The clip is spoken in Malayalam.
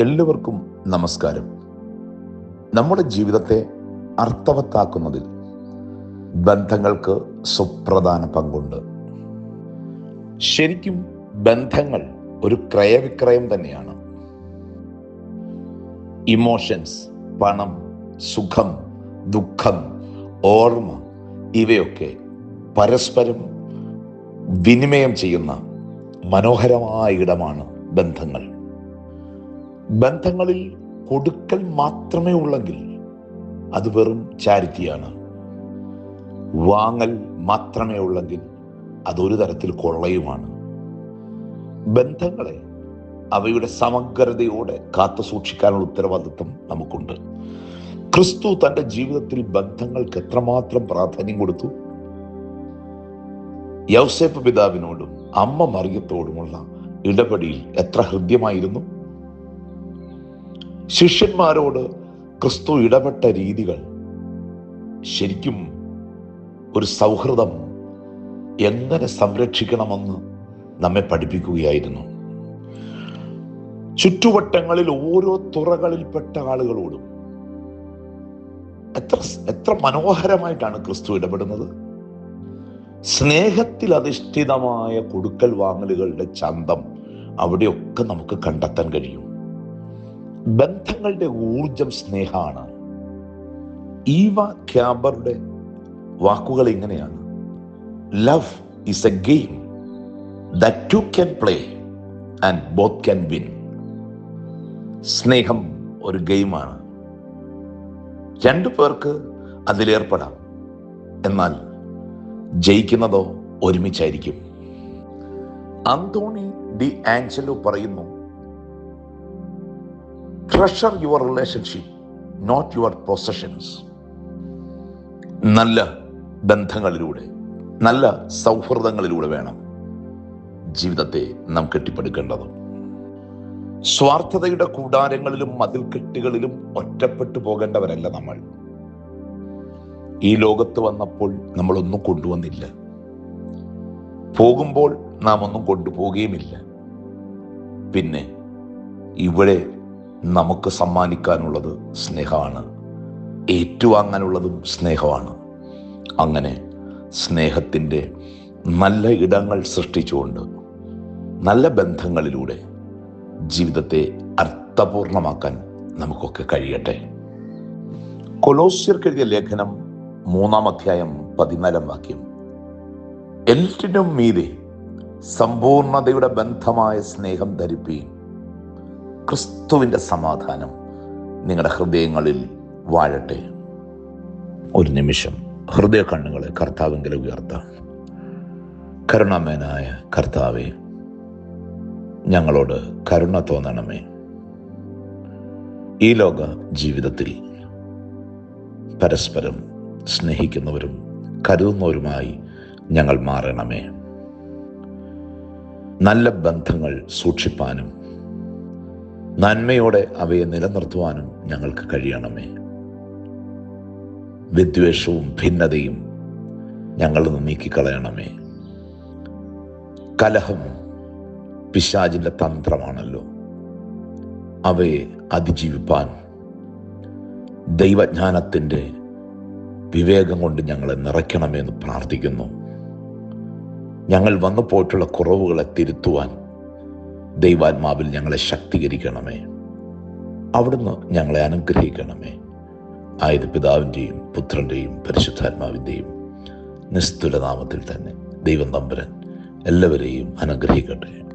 എല്ലാവർക്കും നമസ്കാരം. നമ്മുടെ ജീവിതത്തെ അർത്ഥവത്താക്കുന്നതിൽ ബന്ധങ്ങൾക്ക് സുപ്രധാന പങ്കുണ്ട്. ശരിക്കും ബന്ധങ്ങൾ ഒരു ക്രയവിക്രയം തന്നെയാണ്. ഇമോഷൻസ് പണം സുഖം ദുഃഖം ഓർമ്മ ഇവയൊക്കെ പരസ്പരം വിനിമയം ചെയ്യുന്ന മനോഹരമായ ഇടമാണ് ബന്ധങ്ങൾ. ബന്ധങ്ങളിൽ കൊടുക്കൽ മാത്രമേ ഉള്ളെങ്കിൽ അത് വെറും ചാരിറ്റിയാണ്. വാങ്ങൽ മാത്രമേ ഉള്ളെങ്കിൽ അതൊരു തരത്തിൽ കൊള്ളയുമാണ്. ബന്ധങ്ങളെ അവയുടെ സമഗ്രതയോടെ കാത്തു സൂക്ഷിക്കാനുള്ള ഉത്തരവാദിത്വം നമുക്കുണ്ട്. ക്രിസ്തു തന്റെ ജീവിതത്തിൽ ബന്ധങ്ങൾക്ക് എത്രമാത്രം പ്രാധാന്യം കൊടുത്തു? യൗസേപ്പ് പിതാവിനോടും അമ്മ മറിയത്തോടുമുള്ള ഇടപെടിയിൽ എത്ര ഹൃദ്യമായിരുന്നു? ശിഷ്യന്മാരോട് ക്രിസ്തു ഇടപെട്ട രീതികൾ ശരിക്കും ഒരു സൗഹൃദം എങ്ങനെ സംരക്ഷിക്കണമെന്ന് നമ്മെ പഠിപ്പിക്കുകയായിരുന്നു. ചുറ്റുവട്ടങ്ങളിൽ ഓരോ തുറകളിൽപ്പെട്ട ആളുകളോടും എത്ര എത്ര മനോഹരമായിട്ടാണ് ക്രിസ്തു ഇടപെടുന്നത്. സ്നേഹത്തിൽ അധിഷ്ഠിതമായ കൊടുക്കൽ വാങ്ങലുകളുടെ ചന്തം അവിടെയൊക്കെ നമുക്ക് കണ്ടെത്താൻ കഴിയും. ബന്ധങ്ങളുടെ ഊർജം സ്നേഹമാണ്. ഈവ ക്യാബറുടെ വാക്കുകൾ ഇങ്ങനെയാണ്. Love is a game two can play and both can win സ്നേഹം ഒരു ഗെയിമാണ്. രണ്ടു പേർക്ക് അതിലേർപ്പെടാം. എന്നാൽ ജയിക്കുന്നതോ ഒരുമിച്ചായിരിക്കും. അന്തോണി ഡി ആഞ്ചലോ പറയുന്നു treasure your relationship not your possessions നല്ല ബന്ധങ്ങളിലൂടെ നല്ല സൗഹൃദങ്ങളിലൂടെ വേണം ജീവിതത്തെ നാം കെട്ടിപ്പടുക്കേണ്ടത്. സ്വാർത്ഥതയുടെ കൂടാരങ്ങളിലും മതിൽക്കെട്ടുകളിലും ഒറ്റപ്പെട്ടു പോകേണ്ടവരല്ല നമ്മൾ. ഈ ലോകത്ത് വന്നപ്പോൾ നമ്മളൊന്നും കൊണ്ടുവന്നില്ല. പോകുമ്പോൾ നാം ഒന്നും കൊണ്ടുപോകുകയുമില്ല പിന്നെ ഇവിടെ നമുക്ക് സമ്മാനിക്കാനുള്ളത് സ്നേഹമാണ്. ഏറ്റുവാങ്ങാനുള്ളതും സ്നേഹമാണ്. അങ്ങനെ സ്നേഹത്തിന്റെ നല്ല ഇടങ്ങൾ സൃഷ്ടിച്ചുകൊണ്ട് നല്ല ബന്ധങ്ങളിലൂടെ ജീവിതത്തെ അർത്ഥപൂർണമാക്കാൻ നമുക്കൊക്കെ കഴിയട്ടെ. കൊലോസ്യർക്കെഴുതിയ ലേഖനം മൂന്നാം അധ്യായം പതിനാലാം വാക്യം. എല്ലാറ്റിനും മീതെ സമ്പൂർണതയുടെ ബന്ധമായ സ്നേഹം ധരിപ്പീൻ ക്രിസ്തുവിന്റെ സമാധാനം നിങ്ങളുടെ ഹൃദയങ്ങളിൽ വാഴട്ടെ. ഒരു നിമിഷം. ഹൃദയ കണ്ണുകളെ കർത്താവെങ്കിലും ഉയർത്താം. കരുണാമേനായ കർത്താവെ ഞങ്ങളോട് കരുണ തോന്നണമേ. ഈ ലോക ജീവിതത്തിൽ പരസ്പരം സ്നേഹിക്കുന്നവരും കരുതുന്നവരുമായി ഞങ്ങൾ മാറണമേ. നല്ല ബന്ധങ്ങൾ സൂക്ഷിപ്പാനും നന്മയോടെ അവയെ നിലനിർത്തുവാനും ഞങ്ങൾക്ക് കഴിയണമേ. വിദ്വേഷവും ഭിന്നതയും ഞങ്ങൾ നീക്കിക്കളയണമേ. കലഹം പിശാചിന്റെ തന്ത്രമാണല്ലോ. അവയെ അതിജീവിപ്പാൻ ദൈവജ്ഞാനത്തിന്റെ വിവേകം കൊണ്ട് ഞങ്ങളെ നിറയ്ക്കണമെന്ന് പ്രാർത്ഥിക്കുന്നു. ഞങ്ങൾ വന്നു പോയിട്ടുള്ള കുറവുകളെ തിരുത്തുവാൻ ദൈവാത്മാവിൽ ഞങ്ങളെ ശക്തീകരിക്കണമേ. അവിടുന്ന് ഞങ്ങളെ അനുഗ്രഹിക്കണമേ. ആയത് പിതാവിന്റെയും പുത്രന്റെയും പരിശുദ്ധാത്മാവിന്റെയും നിസ്തുല നാമത്തിൽ തന്നെ ദൈവം തമ്പുരൻ എല്ലാവരെയും അനുഗ്രഹിക്കട്ടെ.